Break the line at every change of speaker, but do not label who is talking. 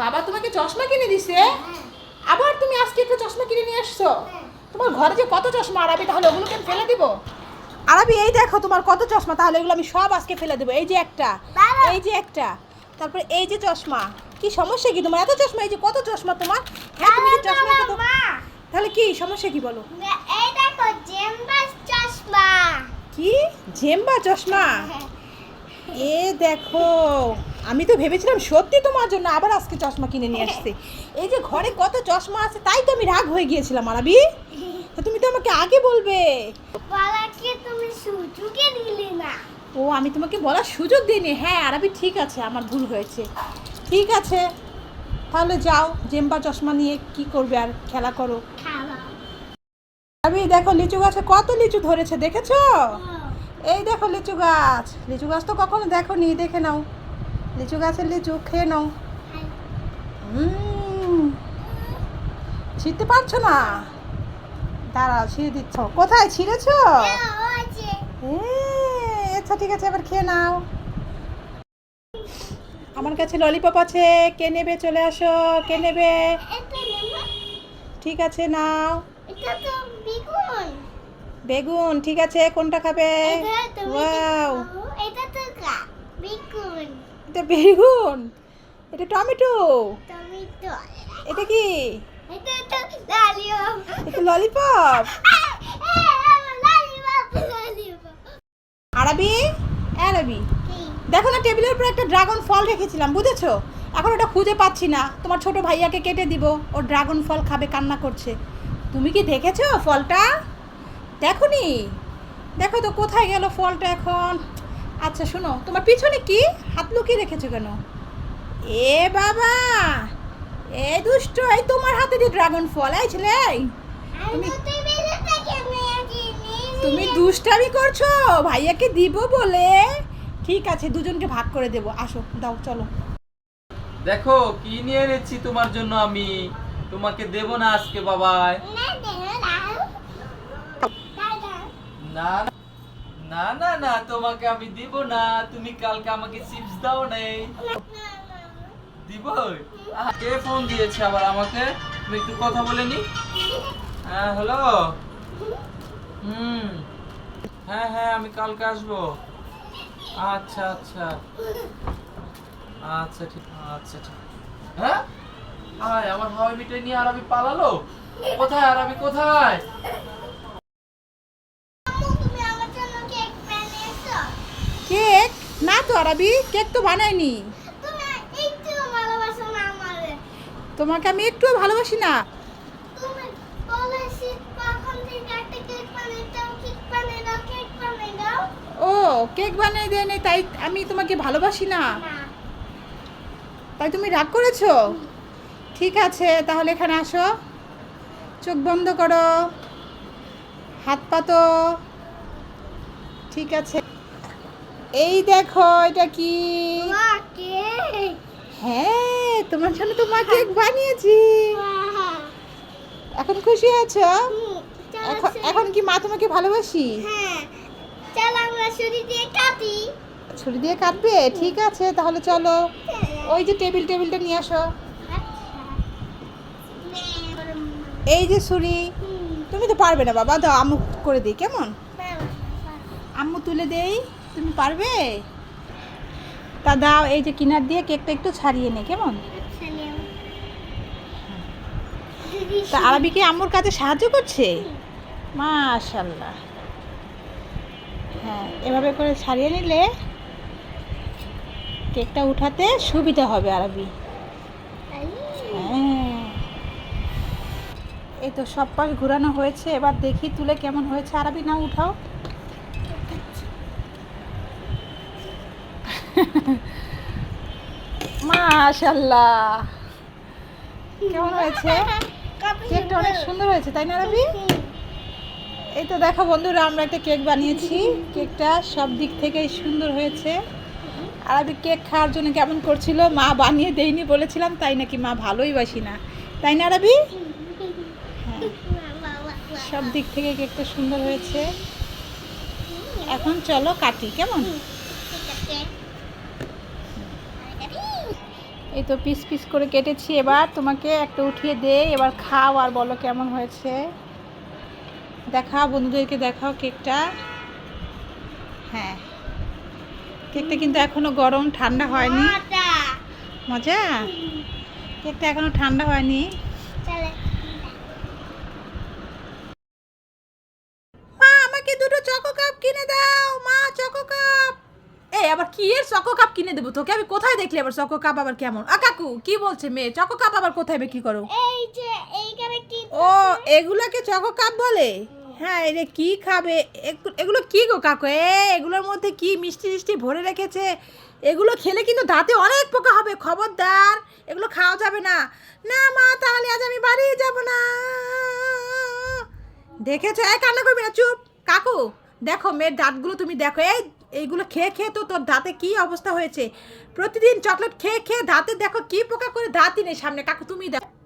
বাবা তোমাকে চশমা কিনে দিছে? আবার তুমি আজকে একটু চশমা কিনে নিয়ে আসছো? তোমার ঘরে যে কত চশমা আরাবি তাহলে ওগুলোকে আমি ফেলে দিব? আরাবি এই দেখো তোমার কত চশমা তাহলে এগুলো আমি সব আজকে ফেলে দেবো। এই যে একটা এই যে একটা তারপরে এই যে চশমা। কি সমস্যা কি তোমার? এত চশমা এই যে কত চশমা তোমার? হ্যাঁ তুমি চশমা কত তাহলে কি সমস্যা কি বলো?
এই দেখো জেম্বাস চশমা।
কি? জেম্বা চশমা? এ দেখো আমি তো ভেবেছিলাম সত্যি তোমার জন্য আবার আজকে চশমা কিনে নিয়ে আসছে। এই যে ঘরে কত চশমা আছে তাই তো আমি রাগ হয়ে গিয়েছিলাম আরাবি তো তুমি তো আমাকে আগে বলবে।
বলাকে তুমি সুযোগে দিলে না।
ও আমি তোমাকে বলার সুযোগ দিইনি। হ্যাঁ আরাবি ঠিক আছে আমার ভুল হয়েছে। ঠিক আছে তাহলে যাও জেম্বা চশমা নিয়ে কি করবে আর খেলা করো। আরাবি দেখো লিচু গাছে কত লিচু ধরেছে দেখেছ? এই দেখো লিচু গাছ। লিচু গাছ তো কখনো দেখো নি দেখে নাও। লিচু গাছের লিচু খেয়ে নাও। ছিঁড়তে পারছ না? দাঁড়াও ছিঁড়ে দিচ্ছ। কোথায়? ছিঁড়েছো? আচ্ছা ঠিক আছে এবার খেয়ে নাও। আমার কাছে ললিপপ আছে। কে নেবে? চলে আসো। কে নেবে? ঠিক আছে নাও।
বিগুন
ঠিক আছে কোনটা খাবে? ওয়াও
এটা তো বিগুন।
এটা বেগুন এটা টমেটো।
টমেটো।
এটা কি?
এটা
এটা ললিপপ আরবি? আরবি। দেখো না টেবিলের উপর একটা ড্রাগন ফল রেখেছিলাম বুঝেছ? এখন ওটা খুঁজে পাচ্ছি না। তোমার ছোট ভাইয়াকে কেটে দিব। ও ড্রাগন ফল খাবে কান্না করছে। তুমি কি দেখেছ ফলটা? দেখোনি? দেখো তো কোথায় গেল ফলটা এখন? আচ্ছা শোনো তোমার পিছনে কি? হাত লুকিয়ে রেখেছো কেন? এ বাবা! এ দুষ্ট এই তোমার হাতে দিয়ে ড্রাগন ফল এই ছেলে তুমি দুষ্টামি করছ? ভাইয়াকে দিব বলে? ঠিক আছে দুজনকে ভাগ করে দেবো। আসো দাও চলো।
দেখো কি নিয়ে এনেছি তোমার জন্য আমি? তোমাকে দেব না আজকে বাবাই।
না
না না না, তোমাকে আমি দিব না। তুমি কালকে আমাকে চিপস দাও নেই। দিব কে ফোন দিয়েছে আবার আমাকে? তুমি একটু কথা বলে নি। হ্যাঁ হ্যালো হুম। হ্যাঁ হ্যাঁ আমি কালকে আসব। আচ্ছা আচ্ছা। আচ্ছা ঠিক আচ্ছা ঠিক। হ্যাঁ? আয়, আমার হাওয়াই মিঠাই নিয়ে আর আমি পালালো। কোথায়, আরবি কোথায়
আম্মু তুমি আমার জন্য কেক বানিয়েছো
কেক? না তো আরবি কেক তো বানাইনি। তোমাকে আমি একটুও ভালোবাসি না। ও কেক বানিয়ে দেয়নি তাই আমি তোমাকে ভালোবাসি না।
না।
তাই তুমি রাগ করেছ? ঠিক আছে তাহলে এখানে আসো। চোখ বন্ধ করো। হাত পাতো। ঠিক আছে। এই দেখো এটা কি? হ্যাঁ তোমার জন্য তো মা কেক বানিয়েছি। এখন খুশি আছো? এখন এখন কি মা তোমাকে ভালোবাসি?
হ্যাঁ চল আমরা ছুরি দিয়ে কাটি
ছুরি দিয়ে কাটবে ঠিক আছে তাহলে চলো। ওই যে টেবিল টেবিলটা নিয়ে আসো। এই যে ছুরি। তুমি তো পারবে না বাবা। দাও আম্মু করে দিই কেমন? আম্মু তুলে দেই। তুমি পারবে? তা দাও, এই যে কিনার দিয়ে কেকটা একটু ছাড়িয়ে নে, কেমন? তা আরবি কি আম্মুর কাছে সাহায্য করছে? মাশাল্লাহ হ্যাঁ এভাবে করে ছাড়িয়ে নিলে কেকটা উঠাতে সুবিধা হবে আরবি। হ্যাঁ। এই তো সব পাশ ঘোরানো হয়েছে, এবার দেখি তুলে কেমন হয়েছে আরবি। না উঠাও। মাশাল্লাহ কেমন হয়েছে? কেকটা অনেক সুন্দর। হয়েছে তাই না রবি? এই তো দেখো বন্ধুরা আমরা একটা কেক বানিয়েছি। কেকটা সব দিক থেকেই সুন্দর হয়েছে। আর আমি কেক খাওয়ার জন্য কেমন করছিল? মা বানিয়ে দেয়নি বলেছিলাম তাই নাকি মা ভালোই বাসি না। তাই না রবি? হ্যাঁ। সব দিক থেকে কেকটা সুন্দর হয়েছে। এখন চলো কাটি কেমন? এই তো পিস পিস করে কেটেছি এবার তোমাকে একটা উঠিয়ে দে এবার খাও আর বলো কেমন হয়েছে। দেখাও বন্ধুদেরকে দেখাও কেকটা। হ্যাঁ কেকটা কিন্তু এখনও গরম ঠান্ডা হয়নি।
মজা।
কেকটা এখনও ঠান্ডা হয়নি। মা আমাকে দুটো চকো কাপ কিনে দাও। মা চকো কাপ আবার কি এর চকো কাপ কিনে দেবো? তোকে আমি কোথায় দেখলি আবার চকো কাপ আবার কেমন? আ কাকু কি বলছে মেয়ে? চকো কাপ আবার কোথায় বিক্রি করো?
এই যে এইখানে কি
ও এগুলাকে চকো কাপ বলে? হ্যাঁ এরে কি খাবে? এগুলো কি গো কাকু? এ এগুলোর মধ্যে কি মিষ্টি মিষ্টি ভরে রেখেছে? এগুলো খেলে কিন্তু দাঁতে অনেক পোকা হবে খবরদার। এগুলো খাওয়া যাবে না। না মা তাহলে আজ আমি বাড়ি যাব না। দেখেছ? এই কান্না করবি না চুপ। কাকু দেখো মেয়ের দাঁতগুলো তুমি দেখো। এই এইগুলো খেয়ে খেয়ে তো তোর দাঁতে কি অবস্থা হয়েছে? প্রতিদিন চকলেট খেয়ে খেয়ে দাঁতে দেখো কি পোকা করে দাঁতই নেই সামনে। কাকু তুমি দেখো।